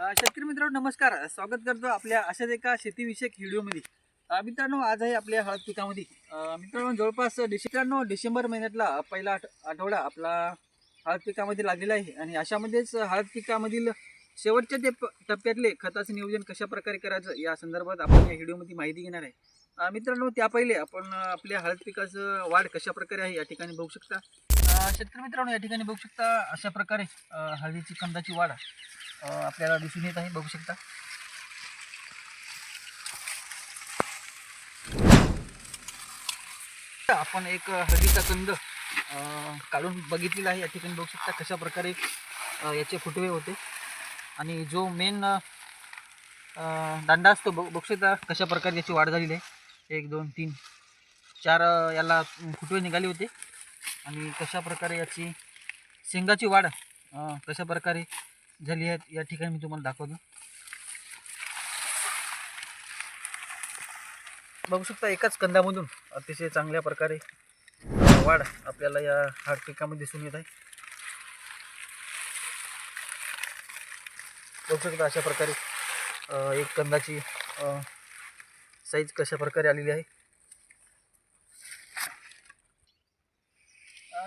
शेतकरी मित्रांनो नमस्कार. स्वागत करतो आपल्या अशाच एका शेतीविषयक व्हिडिओमध्ये मित्रांनो आज आहे आपल्या हळद पिकामध्ये. मित्रांनो जवळपास डिसेंब्रांनो डिसेंबर महिन्यातला पहिला आठ आठवडा आपला हळद पिकामध्ये लागलेला आहे. आणि अशामध्येच हळद पिकामधील शेवटच्या ते टप्प्यातले खताचं नियोजन कशा प्रकारे करायचं या संदर्भात आपण या व्हिडिओमध्ये माहिती घेणार आहे. मित्रांनो त्या पहिले आपण आपल्या हळद पिकाचं वाढ कशा प्रकारे आहे या ठिकाणी बघू शकता. शेतकरी मित्रांनो या ठिकाणी बघू शकता अशा प्रकारे हळदीची कंदाची वाढ. आपल्याला दिसून येत आहे बघू शकता. आपण एक हळदीचा कंद काढून बघितलेला आहे. या ठिकाणी बघू शकता कशा प्रकारे याचे फुटवे होते. आणि जो मेन दांडा असतो बघ बघू शकता कशा प्रकारे याची वाढ झालेली आहे. एक दोन तीन चार याला फुटवे निघाले होते. आणि कशा प्रकारे याची शेंगाची वाढ कशा प्रकारे झाली आहेत. या ठिकाणी मी तुम्हाला दाखवतो. बघू शकता एकाच कंदामधून अतिशय चांगल्या प्रकारे वाढ आपल्याला या हाड पिकामध्ये दिसून येत आहे. बघू शकता अशा प्रकारे एक कंदाची साईज कशा प्रकारे आलेली आहे.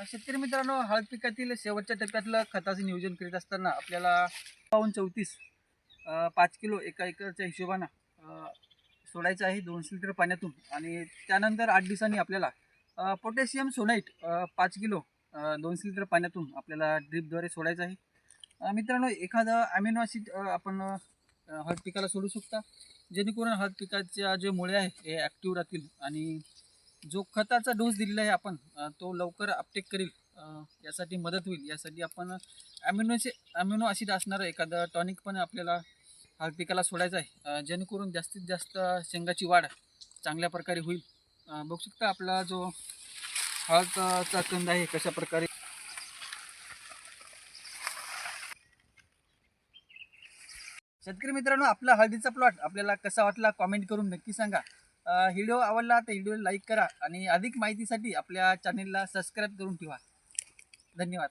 शेतकरी मित्रांनो हळद पिकातील शेवटच्या टप्प्यातलं खताचं नियोजन करीत असताना आपल्याला पाऊन चौतीस पाच किलो एका एकरच्या हिशोबानं सोडायचं आहे दोनशे लिटर पाण्यातून. आणि त्यानंतर आठ दिवसांनी आपल्याला पोटॅशियम सोनाईट पाच किलो दोनशे लिटर पाण्यातून आपल्याला ड्रीपद्वारे सोडायचं आहे. मित्रांनो एखादं अमिनो ॲसिड आपण हळद पिकाला सोडू शकता. जेणेकरून हळद पिकाच्या जे मुळे आहे हे ॲक्टिव्ह राहतील आणि जो खताचा डोस दिलेला आहे आपण तो लवकर अपटेक करेल यासाठी मदत होईल. यासाठी आपण ॲम्युनोचे ॲम्युनो ॲसिड असणारं एखादं टॉनिक पण आपल्याला हा पिकाला सोडायचं आहे. जेणेकरून जास्तीत जास्त शेंगाची वाढ चांगल्या प्रकारे होईल. बघू शकता आपला जो हळदचा कंद आहे कशा प्रकारे शेतकरी मित्रांनो आपला हळदीचा प्लॉट आपल्याला कसा वाटला कॉमेंट करून नक्की सांगा. व्हिडिओ आवडला तर व्हिडिओ लाईक करा आणि अधिक माहितीसाठी आपल्या चॅनेलला सबस्क्राईब करून ठेवा. धन्यवाद.